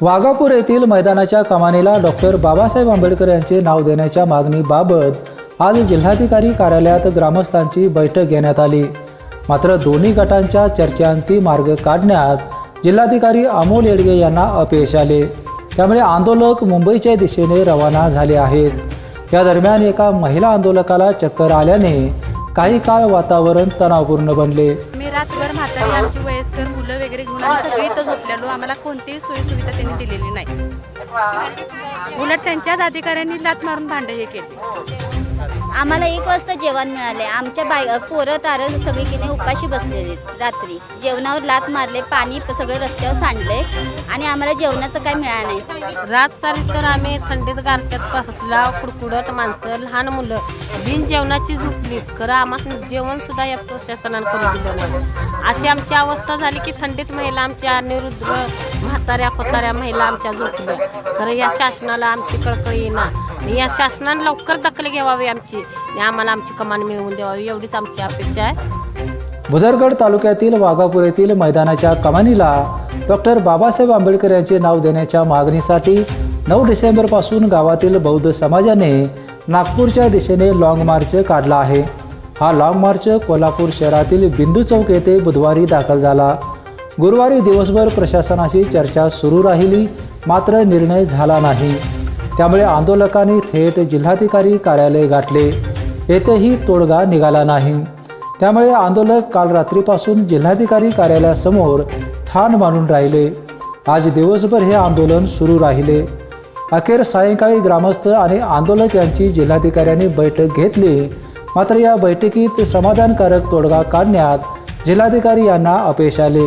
वाघापूर येथील मैदानाच्या कमानीला डॉक्टर बाबासाहेब आंबेडकर यांचे नाव देण्याच्या मागणीबाबत आज जिल्हाधिकारी कार्यालयात ग्रामस्थांची बैठक घेण्यात आली. मात्र दोन्ही गटांच्या चर्चांती मार्ग काढण्यात जिल्हाधिकारी अमोल येडगे यांना अपयश आले. त्यामुळे आंदोलक मुंबईच्या दिशेने रवाना झाले आहेत. या दरम्यान एका महिला आंदोलकाला चक्कर आल्याने काही काळ वातावरण तणावपूर्ण बनले. मी रात्रभर आम्ही सगळी इथं झोपलेलो. आम्हाला कोणतीही सोयी सुविधा त्यांनी दिलेली नाही. उलट त्यांच्याच अधिकाऱ्यांनी लात मारून भांडे हे केले. आम्हाला एक वाजता जेवण मिळाले. आमच्या बाय पोरं तारं सगळीकडे उपाशी बसलेले रात्री. जेवणावर लात मारले पाणी सगळं रस्त्यावर सांडले आणि आम्हाला जेवणाचं काय मिळालं नाही. रात सारी तर आम्ही थंडीत गारक्यात पसला कुडकुडत माणसं लहान मुलं. बिन जेवणाची झोपलीत. खरं आम्हाला जेवण सुद्धा या प्रशासनानं करून दिलं नाही. अशी आमची अवस्था झाली की थंडीत महिला आमच्या निरुद्र म्हाताऱ्या खोताऱ्या महिला आमच्या झोपल्या. खरं या शासनाला आमची कळकळी येणार या शासनाने लवकर दखल घ्यावी आमची. आणि आम्हाला आमची कमान मिळवून द्यावी एवढीच आमची अपेक्षा आहे. भुदरगड तालुक्यातील वाघापूर येथील मैदानाच्या कमानीला डॉक्टर बाबासाहेब आंबेडकर यांचे नाव देण्याच्या मागणीसाठी नऊ डिसेंबरपासून गावातील बौद्ध समाजाने नागपूरच्या दिशेने लाँग मार्च काढला आहे. हा लाँग मार्च कोल्हापूर शहरातील बिंदू चौक येथे बुधवारी दाखल झाला. गुरुवारी दिवसभर प्रशासनाशी चर्चा सुरू राहिली मात्र निर्णय झाला नाही. त्यामुळे आंदोलकांनी थेट जिल्हाधिकारी कार्यालय गाठले. येथेही तोडगा निघाला नाही. त्यामुळे आंदोलक काल रात्रीपासून जिल्हाधिकारी कार्यालयासमोर ठाण मानून राहिले. आज दिवसभर हे आंदोलन सुरू राहिले. अखेर सायंकाळी ग्रामस्थ आणि आंदोलक यांची जिल्हाधिकाऱ्यांनी बैठक घेतली. मात्र या बैठकीत समाधानकारक तोडगा काढण्यात जिल्हाधिकारी यांना अपयश आले.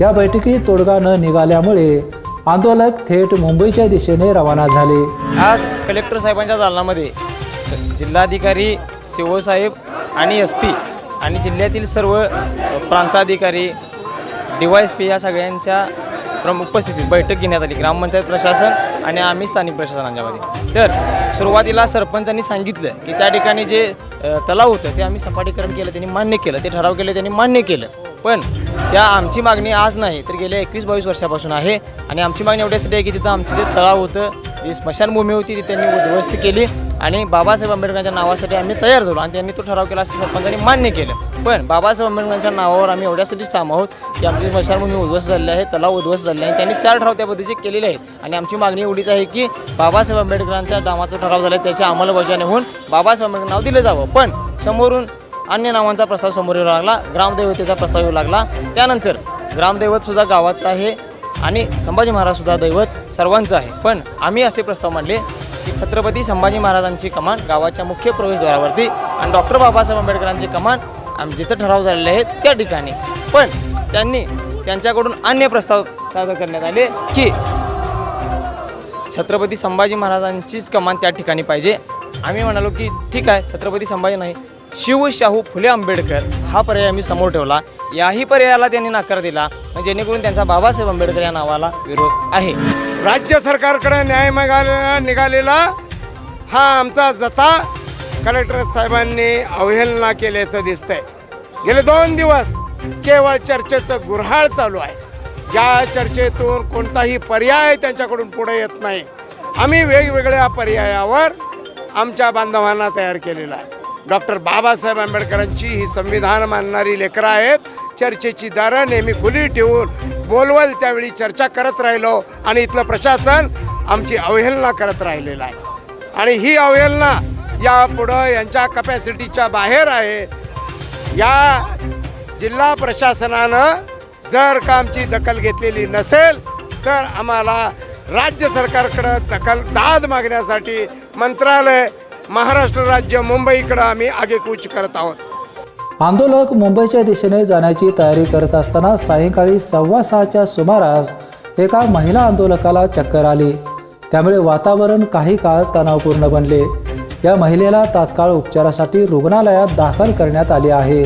या बैठकीत तोडगा न निघाल्यामुळे आंदोलक थेट मुंबईच्या दिशेने रवाना झाले. आज कलेक्टर साहेबांच्या दालनामध्ये जिल्हाधिकारी शिवसाहेब आणि एस पी आणि जिल्ह्यातील सर्व प्रांताधिकारी डी वाय एस पी या सगळ्यांच्या प्रमुख उपस्थितीत बैठक घेण्यात आली. ग्रामपंचायत प्रशासन आणि आम्ही स्थानिक प्रशासनांच्यामध्ये तर सुरुवातीला सरपंचांनी सांगितलं की त्या ठिकाणी जे तलाव होतं ते आम्ही सपाटीकरण केलं त्यांनी मान्य केलं ते ठराव केले त्यांनी मान्य केलं. पण त्या आमची मागणी आज नाही तर गेल्या एकवीस बावीस वर्षापासून आहे. आणि आमची मागणी एवढ्यासाठी आहे की तिथं आमचं जे तळाव होतं जी स्मशानभूमी होती ती त्यांनी उद्ध्वस्त केली. आणि बाबासाहेब आंबेडकरांच्या नावासाठी आम्ही तयार झालो. आणि त्यांनी तो ठराव केला असं सरपंचांनी मान्य केलं. पण बाबासाहेब आंबेडकरांच्या नावावर आम्ही एवढ्यासाठीच ठाम आहोत की आमची स्मशानभूमी उद्ध्वस्त झालेली आहे तलाव उद्ध्वस्त झाले आहे त्यांनी चार ठराव त्या पद्धतीचे केलेले आहेत. आणि आमची मागणी एवढीच आहे की बाबासाहेब आंबेडकरांच्या नावाचा ठराव झाला आहे त्याच्या अंमलबजावणी होऊन बाबासाहेब आंबेडकर नाव दिलं जावं. पण समोरून अन्य नावांचा प्रस्ताव समोर येऊ लागला. ग्रामदैवतेचा प्रस्ताव येऊ लागला. त्यानंतर ग्रामदैवत सुद्धा गावाचं आहे आणि संभाजी महाराज सुद्धा दैवत सर्वांचं आहे. पण आम्ही असे प्रस्ताव मांडले की छत्रपती संभाजी महाराजांची कमान गावाच्या मुख्य प्रवेशद्वारावरती आणि डॉक्टर बाबासाहेब आंबेडकरांची कमान आम जिथं ठराव झालेले आहेत त्या ठिकाणी. पण त्यांनी त्यांच्याकडून अन्य प्रस्ताव सादर करण्यात आले की छत्रपती संभाजी महाराजांचीच कमान त्या ठिकाणी पाहिजे. आम्ही म्हणालो की ठीक आहे छत्रपती संभाजी नाही शिवशाहू फुले आंबेडकर हा पर्याय आम्ही समोर ठेवला. याही पर्यायाला त्यांनी नकार दिला. म्हणजे आणि जेणेकरून त्यांचा बाबासाहेब आंबेडकर या नावाला विरोध आहे. राज्य सरकारकडे न्याय मागायला निघालेला हा आमचा जता कलेक्टर साहेबांनी अवहेलना केल्याचं दिसतंय. गेले दोन दिवस केवळ चर्चेचं गुऱ्हाळ चालू आहे. या चर्चेतून कोणताही पर्याय त्यांच्याकडून पुढे येत नाही. आम्ही वेगवेगळ्या पर्यायावर आमच्या बांधवांना तयार केलेला आहे. डॉक्टर बाबासाहेब आंबेडकरांची ही संविधान मानणारी लेकरं आहेत. चर्चेची दारं नेहमी खुली ठेवून बोलवल त्यावेळी चर्चा करत राहिलो आणि इथलं प्रशासन आमची अवहेलना करत राहिलेलं आहे. आणि ही अवहेलना या पुढं यांच्या कपॅसिटीच्या बाहेर आहे. या जिल्हा प्रशासनानं जर का आमची दखल घेतलेली नसेल तर आम्हाला राज्य सरकारकडं दखल दाद मागण्यासाठी मंत्रालय महाराष्ट्र राज्य मुंबईकडं आम्ही आगेकूच करत आहोत. आंदोलक मुंबईच्या दिशेने जाण्याची तयारी करत असताना सायंकाळी सव्वा सहाच्या सुमारास एका महिला आंदोलकाला चक्कर आली. त्यामुळे वातावरण काही काळ तणावपूर्ण बनले. या महिलेला तात्काळ उपचारासाठी रुग्णालयात दाखल करण्यात आले आहे.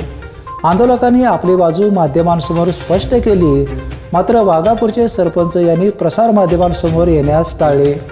आंदोलकांनी आपली बाजू माध्यमांसमोर स्पष्ट केली. मात्र वाघापूरचे सरपंच यांनी प्रसारमाध्यमांसमोर येण्यास टाळले.